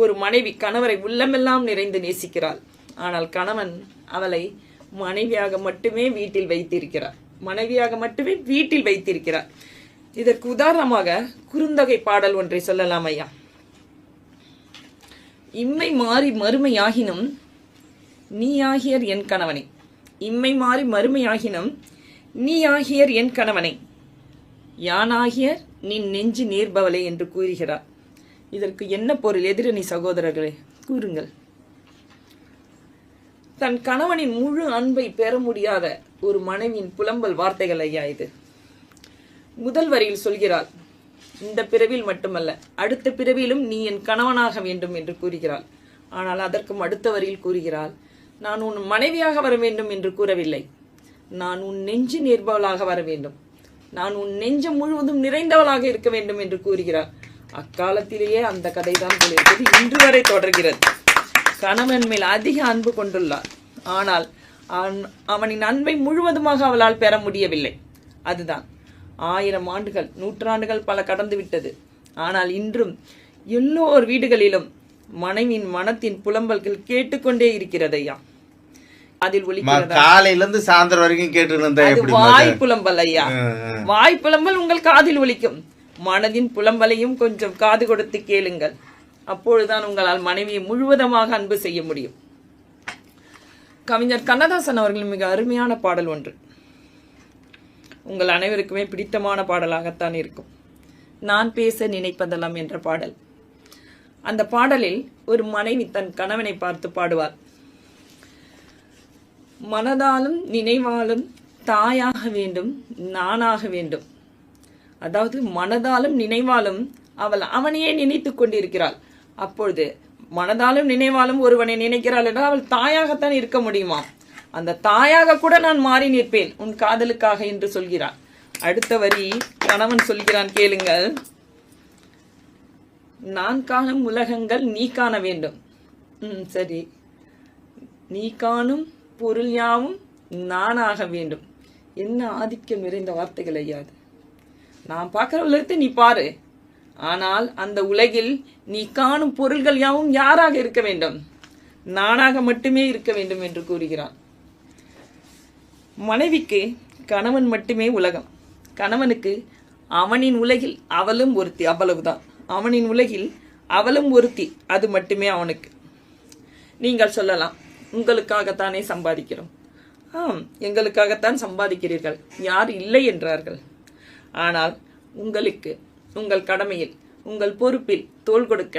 ஒரு மனைவி கணவரை உள்ளமெல்லாம் நிறைந்து நேசிக்கிறாள். ஆனால் கணவன் அவளை மனைவியாக மட்டுமே வீட்டில் வைத்திருக்கிறார். மனைவியாக மட்டுமே வீட்டில் வைத்திருக்கிறார். இதற்கு உதாரணமாக குறுந்தொகை பாடல் ஒன்றை சொல்லலாம் ஐயா. இம்மை மாறி மறுமையாகினும் நீ ஆகியர் என் கணவனை. இம்மை மாறி மறுமையாகினும் நீ ஆகியர் என் கணவனை. யானாகியர் நின் நெஞ்சு நேர்பவளே என்று கூறுகிறார். இதற்கு என்ன பொருள் எதிரணி சகோதரர்களே? கூறுங்கள். தன் கணவனின் முழு அன்பை பெற முடியாத ஒரு மனைவியின் புலம்பல் வார்த்தைகள் ஐயா இது. முதல் வரியில் சொல்கிறாள் இந்த பிறவியில் மட்டுமல்ல அடுத்த பிறவியிலும் நீ என் கணவனாக வேண்டும் என்று கூறுகிறாள். ஆனால் அதற்கும் அடுத்த வரியில் கூறுகிறாள் நான் உன் மனைவியாக வர வேண்டும் என்று கூறவில்லை. நான் உன் நெஞ்சு நேர்பவளாக வர வேண்டும். நான் உன் நெஞ்சம் முழுவதும் நிறைந்தவளாக இருக்க வேண்டும் என்று கூறுகிறார் அக்காலத்திலேயே அந்த கதை தான் போலிருக்கிறது இன்று வரை தொடர்கிறது. கணவன் மேல் அதிக அன்பு கொண்டுள்ளார். ஆனால் அவன்- அவனின் அன்பை முழுவதுமாக அவளால் பெற முடியவில்லை. அதுதான். ஆயிரம் ஆண்டுகள் நூற்றாண்டுகள் பல கடந்து விட்டது. ஆனால் இன்றும் எல்லோர் வீடுகளிலும் மனைவியின் மனத்தின் புலம்பல்கள் கேட்டுக்கொண்டே இருக்கிறது ஐயா. அதில் ஒலிக்கிறதா? காலையில இருந்து சாயந்தரம் வரைக்கும் கேட்டு வாய் புலம்பல் ஐயா. வாய் புலம்பல் உங்கள் காதில் ஒலிக்கும். மனதின் புலம்பலையும் கொஞ்சம் காது கொடுத்து கேளுங்கள். அப்பொழுதுதான் உங்களால் மனைவியை முழுவதுமாக அன்பு செய்ய முடியும். கவிஞர் கண்ணதாசன் அவர்களின் மிக அருமையான பாடல் ஒன்று. உங்கள் அனைவருக்குமே பிடித்தமான பாடலாகத்தான் இருக்கும். நான் பேச நினைப்பதெல்லாம் என்ற பாடல். அந்த பாடலில் ஒரு மனைவி தன் கணவனை பார்த்து பாடுவார் மனதாலும் நினைவாலும் தாயாக வேண்டும் நானாக வேண்டும். அதாவது மனதாலும் நினைவாலும் அவள் அவனையே நினைத்து கொண்டிருக்கிறாள். அப்பொழுது மனதாலும் நினைவாலும் ஒருவனை நினைக்கிறாள் என்றால் அவள் தாயாகத்தான் இருக்க முடியுமா? அந்த தாயாக கூட நான் மாறி நிற்பேன் உன் காதலுக்காக என்று சொல்கிறாள். அடுத்த வரி கணவன் சொல்கிறான் கேளுங்கள். நான் காணும் உலகங்கள் நீ காண வேண்டும். ம் சரி. நீ காணும் பொருள் யாவும் நானாக வேண்டும். என்ன ஆதிக்கம் நிறைந்த வார்த்தைகள் ஐயாது நான் பார்க்குற உலகத்தை நீ பாரு. ஆனால் அந்த உலகில் நீ காணும் பொருள்கள் யாவும் யாராக இருக்க வேண்டும்? நானாக மட்டுமே இருக்க வேண்டும் என்று கூறுகிறான். மனைவிக்கு கணவன் மட்டுமே உலகம். கணவனுக்கு அவனின் உலகில் அவளும் ஒருத்தி அவ்வளவுதான். அவனின் உலகில் அவளும் ஒருத்தி அது மட்டுமே அவனுக்கு. நீங்கள் சொல்லலாம் உங்களுக்காகத்தானே சம்பாதிக்கிறோம். ஆம் எங்களுக்காகத்தான் சம்பாதிக்கிறீர்கள். யார் இல்லை என்றார்கள். ஆனால் உங்களுக்கு உங்கள் கடமையில் உங்கள் பொறுப்பில் தோள் கொடுக்க